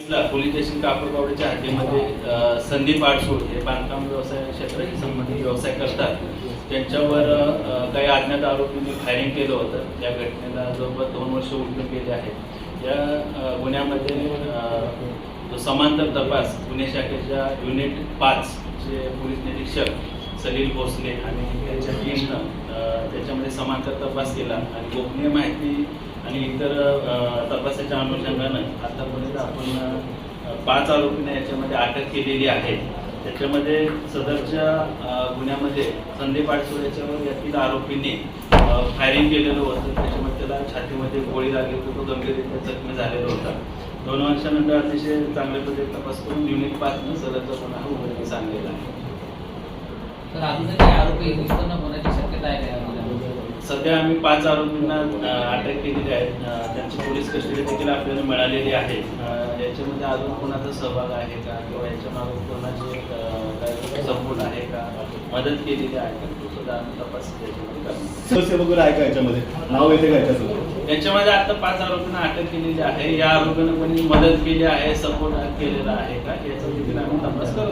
ला police station हद्दीमध्ये संदीप आडसूळ हे बांधकाम व्यवसाय क्षेत्राशी संबंधित व्यवसाय करतात. त्यांच्यावर काही अज्ञात आरोपींनी फायरिंग केलं होतं. त्या घटनेला जवळपास दोन वर्ष उलटून गेले आहेत या गुन्ह्यामध्ये जो समांतर तपास गुन्हे शाखेच्या युनिट पाच चे पोलीस निरीक्षक सलील भोसले आणि त्यांच्या टीमनं त्याच्यामध्ये समांतर तपास केला आणि गोपनीय माहिती आणि इतर तपासाच्या अनुषंगानं आतापर्यंत आपण पाच आरोपींना याच्यामध्ये अटक केलेली आहे. त्याच्यामध्ये सदरच्या गुन्ह्यामध्ये संदीप आडसूळ याच्यावर यातील आरोपींनी फायरिंग केलेलं होतं. त्याच्यामध्ये त्याला छातीमध्ये गोळी लागली होती. तो गंभीररित्या जखमी झालेला होता. दोन वर्षानंतर अतिशय चांगल्या पद्धतीने तपास करून युनिट पाचनं सदरचा गुन्हा उघडकीस आणलेला आहे. तर अजून काही आरोपी सध्या आम्ही पाच आरोपींना अटक केलेली आहे त्यांची पोलीस कस्टडी देखील आपल्याला मिळालेली आहे. याच्यामध्ये अजून कोणाचा सहभाग आहे का? किंवा याच्या मागे कोणाचे सपोर्ट आहे का? मदत केलेली आहे का? तो सुद्धा आम्ही तपास वगैरे आहे का याच्यामध्ये? नाव येते का याच्यासोबत? याच्यामध्ये आता पाच आरोपींना अटक केलेली आहे. या आरोपींना कोणी मदत केली आहे सपोर्ट केलेला आहे का? याचा देखील आम्ही तपास करू